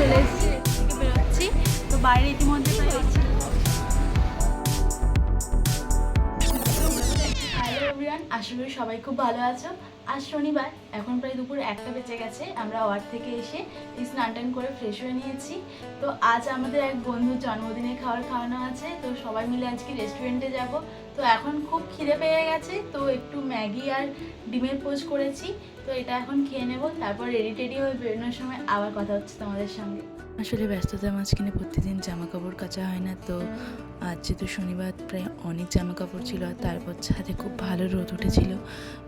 চলে এসেছি বেরোচ্ছি। তো বাইরে ইতিমধ্যে আশা করি সবাই খুব ভালো আছো। আজ শনিবার, এখন প্রায় দুপুর একটা বেজে গেছে, আমরা ওয়ার্ড থেকে এসে স্নান টান করে ফ্রেশ হয়ে নিয়েছি। তো আজ আমাদের এক বন্ধুর জন্মদিনের খাবার খাওয়ানো আছে, তো সবাই মিলে আজকে রেস্টুরেন্টে যাব। তো এখন খুব খিদে পেয়ে গেছে, তো একটু ম্যাগি আর ডিমের পোজ করেছি। তো এটা এখন খেয়ে নেব, তারপর রেডি টেডি হয়ে বেরোনোর সময় আবার কথা হচ্ছে তোমাদের সঙ্গে। আসলে ব্যস্ততার মাঝখানে প্রতিদিন জামা কাপড় কাচা হয় না, তো আজ যেহেতু শনিবার প্রায় অনেক জামা কাপড় ছিল আর তারপর ছাদে খুব ভালো রোদ উঠেছিল,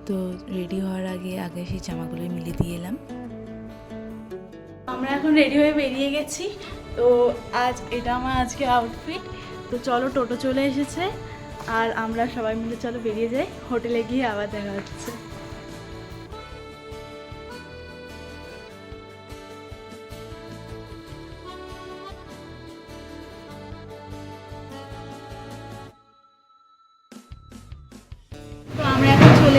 তো রেডি হওয়ার আগে আগে সেই জামাগুলো মিলে দিয়ে এলাম। আমরা এখন রেডি হয়ে বেরিয়ে গেছি, তো আজ এটা আমার আজকে আউটফিট তো চলো টোটো চলে এসেছে, আর আমরা সবাই মিলে চলো বেরিয়ে যাই, হোটেলে গিয়ে আবার দেখা হচ্ছে।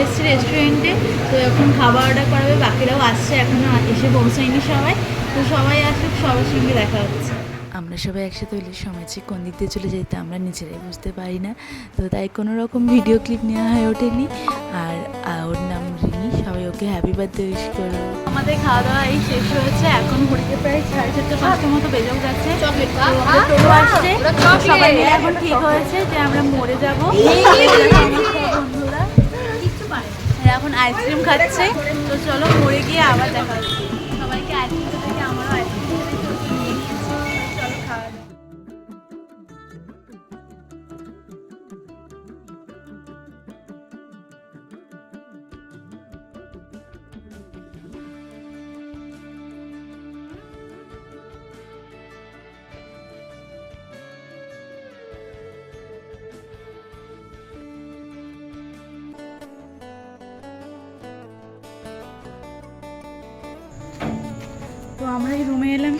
এসেছি রেস্টুরেন্টে তো এখন খাবার অর্ডার করাবে বাকিরাও আসছে এখনও এসে পৌঁছায়নি সবাই। তো সবাই আসুক সবার সঙ্গে দেখা হচ্ছে। আমরা সবাই একসাথে হলে সময় যে কোন দিক দিয়ে চলে যেতে আমরা নিজেরাই বুঝতে পারি না। তো তাই কোনো রকম ভিডিও ক্লিপ নেওয়া হয়ে ওঠেনি। আর ওর নাম রিমি সবাই ওকে হ্যাপি বার্থডে উইশ করো। আমাদের খাওয়া দাওয়া এই শেষ হয়েছে এখন ঘড়িতে প্রায় সাড়ে চারটে পাঁচটার মতো বেজেও তো আমাদের টোটো আসছে। সবাই মিলে এখন ঠিক হয়েছে যে আমরা মরে যাব। এখন আইসক্রিম খাচ্ছে। তো চলো মরে গিয়ে আবার দেখা সবাইকে আইসক্রিম রুমে এলাম।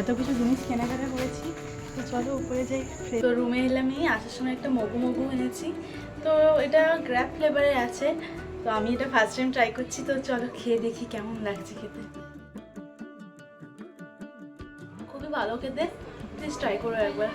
এত কিছু জিনিস কেনাকাটা করেছি। তো চলো উপরে যাই। তো রুমে এলাম এই, আসার সময় একটা মগু মগু এনেছি। তো এটা গ্র্যাপ ফ্লেভারে আছে। তো আমি এটা ফার্স্ট টাইম ট্রাই করছি। তো চলো খেয়ে দেখি কেমন লাগছে খেতে। খুবই ভালো খেতে। প্লিজ ট্রাই করো একবার।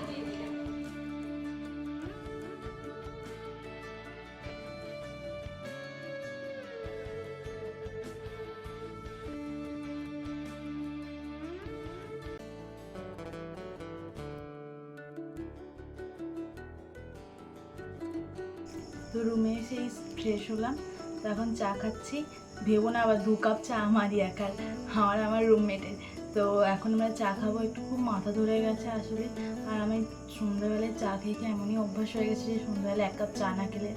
তো রুমে এসে ফ্রেশ হলাম। তো এখন চা খাচ্ছি। ভেবো না, আবার দু কাপ চা আমারই একার। আমার আমার রুমমেটের। তো এখন আমরা চা খাব। একটু খুব মাথা ধরে গেছে আসলে। আর আমি সন্ধ্যাবেলায় চা খেয়ে খেয়ে এমনই অভ্যাস হয়ে গেছে যে সন্ধ্যাবেলায় এক কাপ চা না খেলে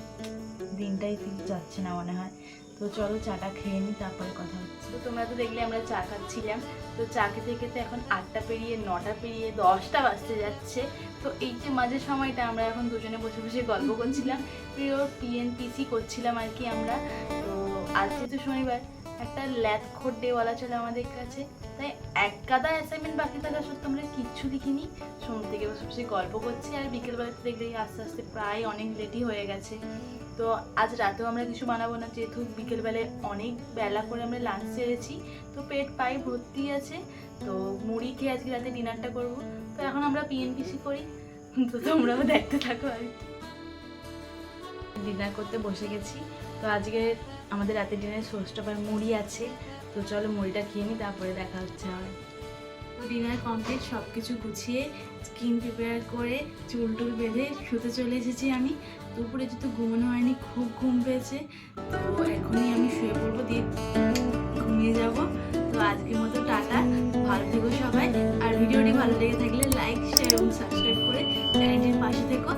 দিনটাই যাচ্ছে না মনে হয়। তো চলো চাটা খেয়ে নিই তারপরে কথা হচ্ছে। তো তোমরা তো দেখলে আমরা চা খাচ্ছিলাম। তো চা খেতে খেতে এখন আটটা পেরিয়ে, নটা পেরিয়ে দশটা বাজতে যাচ্ছে। তো এই যে মাঝে সময়টা আমরা এখন দুজনে বসে বসে গল্প করছিলাম, প্রিয় পিএনপিসি করছিলাম আর কি আমরা। তো আজ যেহেতু শনিবার, একটা ল্যাথ খোর ডেওয়ালা ছিল আমাদের কাছে। তাই এক গাদা অ্যাসাইনমেন্ট বাকি থাকা সত্ত্বেও আমরা কিচ্ছু দেখিনি। সময় থেকে বসে বসে গল্প করছি, আর বিকেলবেলাতে দেখলে আস্তে আস্তে প্রায় অনেক লেটই হয়ে গেছে। তো আজ রাতেও আমরা কিছু বানাবো না, যেহেতু বিকেলবেলায় অনেক বেলা করে আমরা লাঞ্চ সেরেছি, তো পেট পায়ে ভর্তি আছে, তো মুড়ি খেয়ে আজকে রাতে ডিনারটা করব। তো এখন আমরা পিএনপিসি করি, তো তোমরাও দেখতে থাকো আর ডিনার করতে বসে গেছি, তো আজকে আমাদের রাতে ডিনারে পার মুড়ি আছে, তো চলো মুড়িটা খেয়ে নিই তারপরে দেখা হচ্ছে আবার। তো ডিনার কমপ্লিট সব কিছু গুছিয়ে স্কিন প্রিপেয়ার করে চুল টুল বেঁধে শুতে চলে এসেছি আমি। দুপুরে যেহেতু ঘুমানো হয়নি, খুব ঘুম পেয়েছে, তো এখনই আমি শুয়ে পড়ব, দিয়ে ঘুমিয়ে যাব। তো আজকের মতো টাটা, ভালো থেকো সবাই। আর ভিডিওটি ভালো লেগে থাকলে লাইক শেয়ার এবং সাবস্ক্রাইব করে চ্যানেলটির পাশে থেকো।